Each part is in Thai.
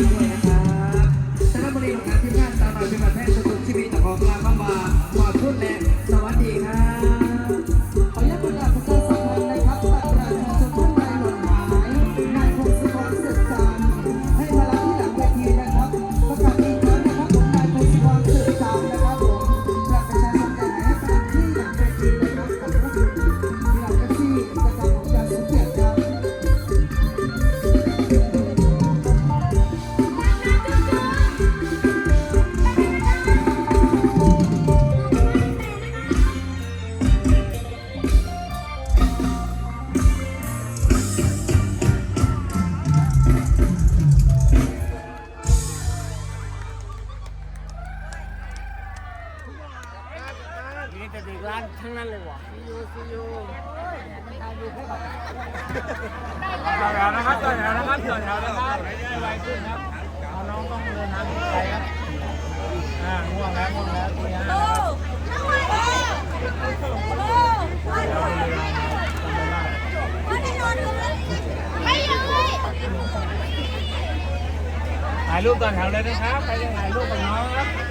อ้อ แต่เด็กร้านทั้งนั้นเลยว่ะซียูซียูต่อแถวนะครับต่อแถวนะครับต่อแถวนะครับให้ไวขึ้นครับเอาน้องต้องเดินทางไกลครับอ่าง่วงแล้วง่วงแล้วตีห้าแล้วถ่ายรูปต่อแถวเลยนะครับใครจะถ่ายรูปกับน้องครับ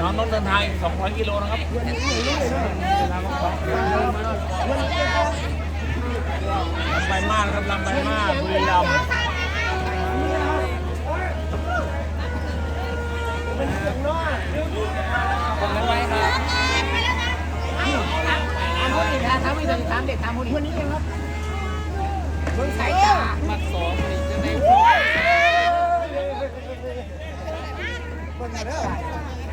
น้องต้องเดินทางอีก200กิโลนะครับเดินทางมาสองกิโลลำไปมากครับลำไปมากบุรีรัมย์ถามผู้หญิงนะถามผู้หญิงถามเด็กถามผู้หญิงคนนี้เองครับเบิ่งสายตามักสองนี่จะได้สองศูนย์สอ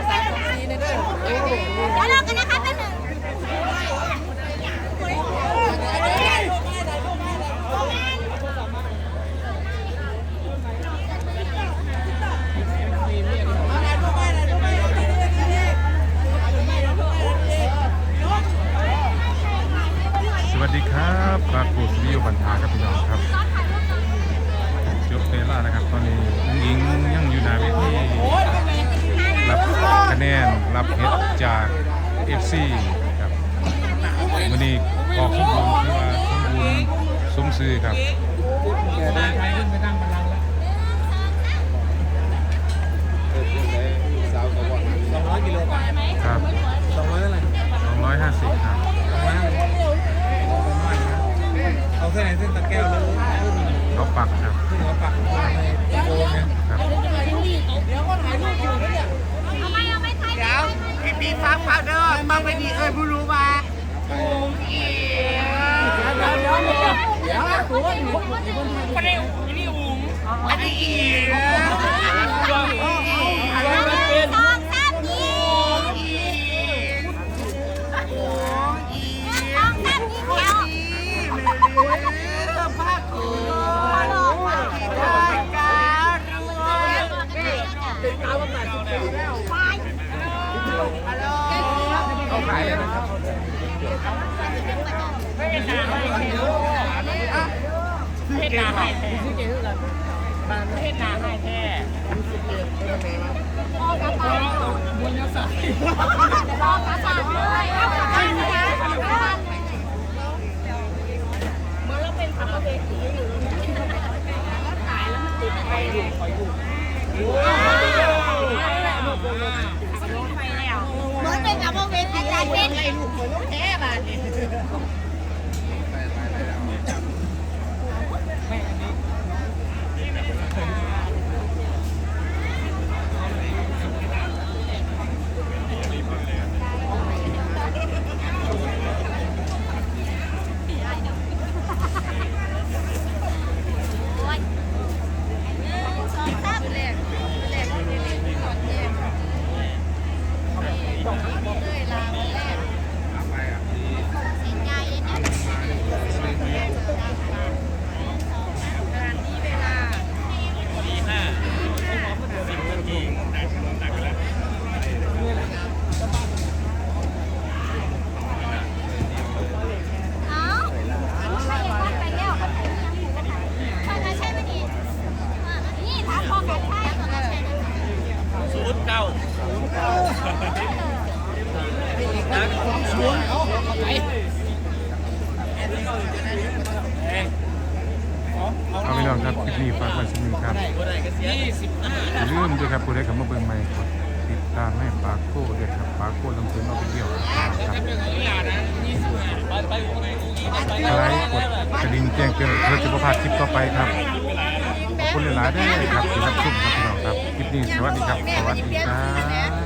สี่ FC ครับวันนี้ออกสมบูรณ์คือว่าสมบูรณ์สมซื่อครับแกได้ใครขึ้นไปนั่งบัลลังก์แล้วสองร้อยกิโลกรัมครับสองร้อยเท่าไหร่250ครับสองร้อยห้าสิบเอาเส้นไหนเส้นตะแก้วแล้วขึ้นเขาปักครับ ขึ้นหัวปักในตะโกนเนี่ย ครับ เอาไหมเอาไหมไทยเดี๋ยว พี่ปี ฟังฟังเด้อฟังไปดีเอ้ยผู้รู้มาเดี๋ยวเดี๋ยวเดี๋ยวเดี๋ยวตัวอยู่คนนี้อันนี้อุ๋งอันนี้อีส นาให้แท้เฮ็ดนาให้แท้พ่อกระเป๋าบุญยศพ่อกระเป๋าเลยเอกระเป๋าเลยเอกระเป๋ายเหมือนเราเป็นขับรถเวทีอยู่แล้วขายแล้วมันติดไปอยู่คอยอยู่เหมือนเป็นขับรถเวทีอาจารย์เป็นไงลูกเหมือนลูกแท้บ้านนี่น เอาพี่น้องครับคลิปนี้ฝากไว้สักหนึ่งครับอย่าลืมด้วยครับผู้ใดเข้ามาเบิ่งใหม่กดติดตามให้ปากโก้ด้วยครับปากโก้ลำเพลินเอาไปเที่ยวครับไปไปไปอะไรกดกระดิ่งแจ้งเตือนเพื่อจะประพลาดคลิปต่อไปครับขอบคุณหลายๆด้วยครับที่รับชมครับพี่น้องครับคลิปนี้สวัสดีครับสวัสดีครับ